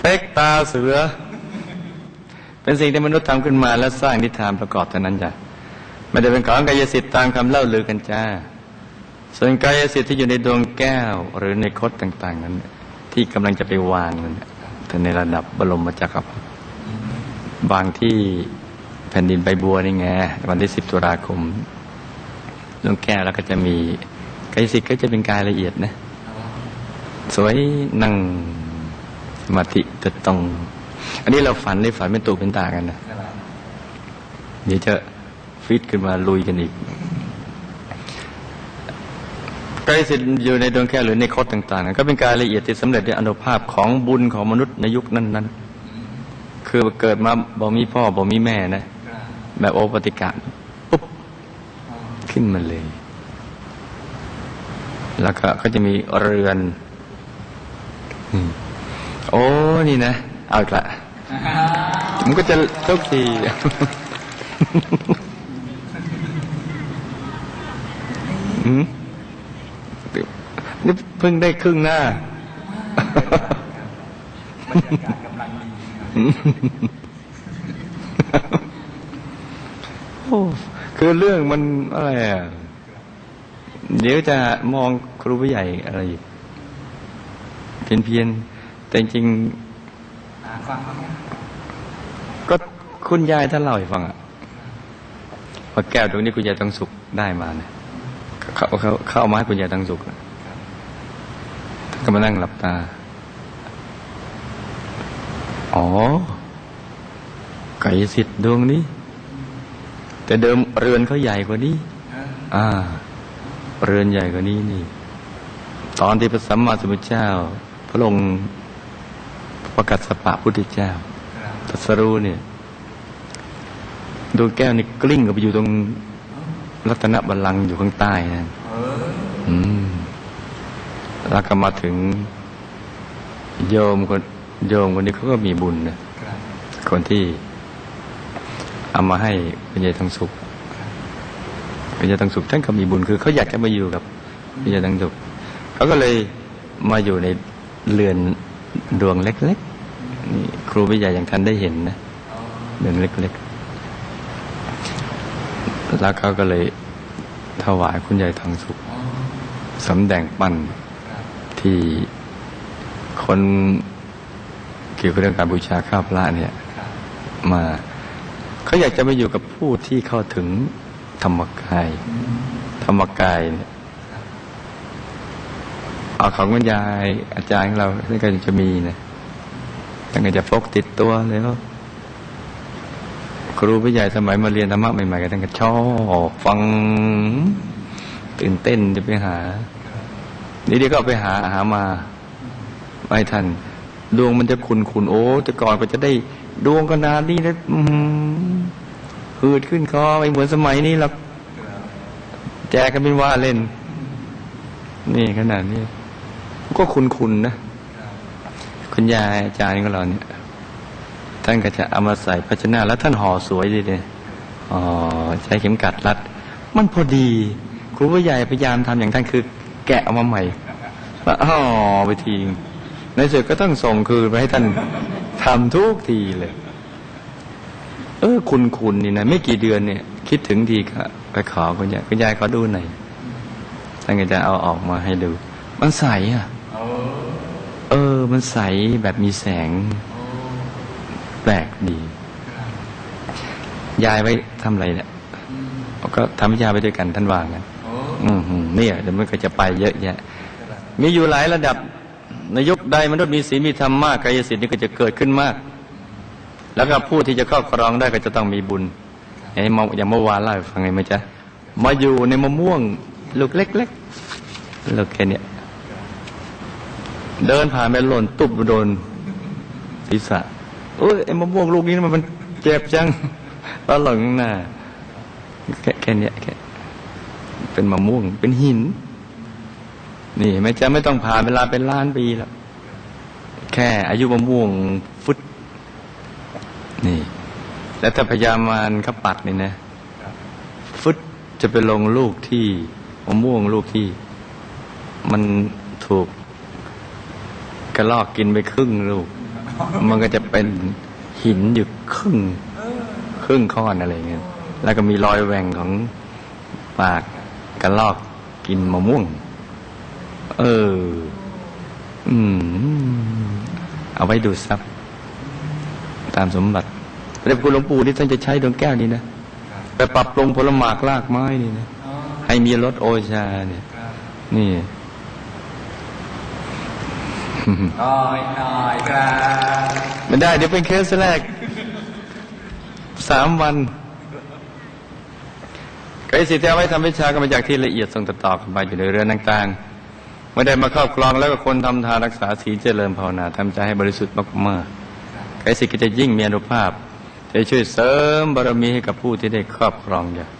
เป๊กตาเสือ เป็นสิ่งที่มนุษย์ทำขึ้นมาและสร้างนิทานประกอบเท่านั้นจ้ะไม่ได้เป็นของกายสิทธิ์ตามคำเล่าลือกันจ้า ส่วนกายสิทธิ์ที่อยู่ในดวงแก้วหรือในคดต่าง ๆ นั้น ที่กำลังจะไปวางนั้นแต่ในระดับบรมจักรพรรดิวางที่แผ่นดินใบบัวนี่ไงวันที่สิบตุลาคมดวงแก้วแล้วก็จะมีกายสิทธิ์ก็จะเป็นกายละเอียดนะ สวยนั่ง มาธิจะตรงอันนี้เราฝันในฝันเป็นตูเป็นตากันนะเดี๋ยวจะฟิตขึ้นมาลุยกันอีกกายสิทธิ์อยู่ในดวงแก้วหรือในคดต่าง ๆ ก็เป็นกายละเอียดที่สำเร็จด้วยอนุภาพของบุญของมนุษย์ในยุคนั้นๆ คือเกิดมาบ่มีพ่อบ่มีแม่นะ แบบโอปติกะปุ๊บขึ้นมาเลย แล้วก็ก็จะมีเรือน อืม โอ้นี่นะ เอาอีกละมันก็จะทุกทีอืมนี่เพิ่งได้ครึ่งหน้าโอ้คือเรื่องมันอะไรอะ เดี๋ยวจะมองครูผู้ใหญ่อะไรอีกเพียนเพียนๆ แต่จริงๆก็คุณยายท่านเล่าให้ฟังอะว่าแก้วตรงนี้คุณยายต้องสุขได้มาเนี่ยเขาเขาเข้ามาให้คุณยายต้องสุขน่ะก็มานั่งหลับตา อ๋อ ไก่สิทธิ์ดวงนี้ แต่เดิมเรือนเขาใหญ่กว่านี้ อ่า เรือนใหญ่กว่านี้นี่ ตอนที่พระสัมมาสัมพุทธเจ้า พระองค์ ระกาศสปะพุทธเจ้าตัสรู้เนี่ยดวงแก้วนี่กลิ้งกับไปอยู่ตรงรัตนบัลลังก์อยู่ข้างใต้นั่นอืมแล้วก็มาถึงโยมคนโยมคนนี้เขาก็มีบุญนะคนที่เอามาให้คุณยายทองสุขพระยาตังสุขท่านก็มีบุญคือเขาอยากจะมาอยู่กับพระยาตังสุขเขาก็เลยมาอยู่ในเรือนดวงเล็ก นี่ครูวิทยาอย่างท่านได้เห็นนะเรือนเล็กๆ แล้วเขาก็เลยถวายคุณยายทองสุขสำแดงปั้นที่คนเกี่ยวกับเรื่องการบูชาข้าวพระเนี่ยมาเขาอยากจะมาอยู่กับผู้ที่เข้าถึงธรรมกาย ธรรมกายเนี่ยเอาของคุณยายอาจารย์ของเราที่ก็จะมีนะ ตั้งแต่จะพกติดตัวแล้ว ครูผู้ใหญ่สมัยมาเรียนธรรมะใหม่ๆก็ตั้งแต่ชอบฟังตื่นเต้นจะไปหา นี่เดี๋ยวก็ไปหาหามาไม่ทันดวงมันจะขุนขุนๆโอ้แต่ก่อนก็จะได้ดวงก็นานนี่นะอื้อหืดขึ้นคอไม่เหมือนสมัยนี้หรอกแจกกันเป็นว่าเล่น นี่ขนาดนี้ ก็คุณคุณนะ คุณยายอาจารย์ของเราเนี่ย ท่านก็จะเอามาใส่ภาชนะแล้วท่านห่อสวยดีเลยอ๋อใช้เข็มกัดรัด มันพอดีครูผู้ใหญ่พยายามทำอย่างท่านคือ แกะออกมาใหม่แล้วห่อไปทีในสุดก็ต้องส่งคืนไปให้ท่านทำทุกทีเลย เออคุณคุณนี่นะไม่กี่เดือนเนี่ย คิดถึงทีก็ไปขอคุณยายคุณยายขอดูหน่อยท่านก็จะเอาออกมาให้ดู มันใสอะ เออ มันใสแบบมีแสง แปลกดี ยายไว้ทำอะไรเนี่ยก็ทำวิชาไปด้วยกันท่านวางกันอืมเนี่ยเดี๋ยวมันก็จะไปเยอะแยะ มีอยู่หลายระดับในยุคใดมนุษย์มีศีลมีธรรมมากกายสิทธิ์นี่ก็จะเกิดขึ้นมาก แล้วก็ผู้ที่จะครอบครองได้ก็จะต้องมีบุญอย่างเมื่อย่างเมื่อวานเล่าฟังไงไหมจ๊ะมาอยู่ในมะม่วง ลูกเล็กๆลูกแค่เนี้ย เดินผ่านไปหล่นตุบโดนศีรษะโอ้ยไอ้มะม่วงลูกนี้มันเจ็บจังแล้วหล่นข้างหน้าแค่แค่นี้แค่เป็นมะม่วงเป็นหิน นี่ไม่จะไม่ต้องผ่านเวลาเป็นล้านปีแล้วแค่อายุมะม่วงฟุตนี่ แล้วถ้าพยามารเขาปัดนี่นะฟุตจะไปลงลูกที่มะม่วงลูกที่ มันถูก กระลอกกินไปครึ่งลูก มันก็จะเป็นหินอยู่ครึ่งครึ่งข้อนอะไรเงี้ยแล้วก็มีรอยแหว่งของปากกระลอกกินมะม่วง เออ อืม เอาไว้ดูซับตามสมบัติพระเดชพระคุณหลวงปู่นี่ท่านจะใช้ดวงแก้วนี้นะไปปรับปรุงผลหมากรากไม้นี่นะให้มีรสโอชาเนี่ยนี่ น้อยน้อยครับไม่ได้เดี๋ยวเป็นเคสแรกสามวันไกสิทธิ์ที่เอาไว้ทำวิชาก็มาจากที่ละเอียดส่งต่อๆกันไปอยู่ในเรือนต่างๆไม่ได้มาครอบครองแล้วก็คนทำทานรักษาศีลเจริญภาวนาทำใจให้บริสุทธิ์มากๆไกสิทธิ์ก็จะยิ่งมีอนุภาพจะช่วยเสริมบารมีให้กับผู้ที่ได้ครอบครองอย่าง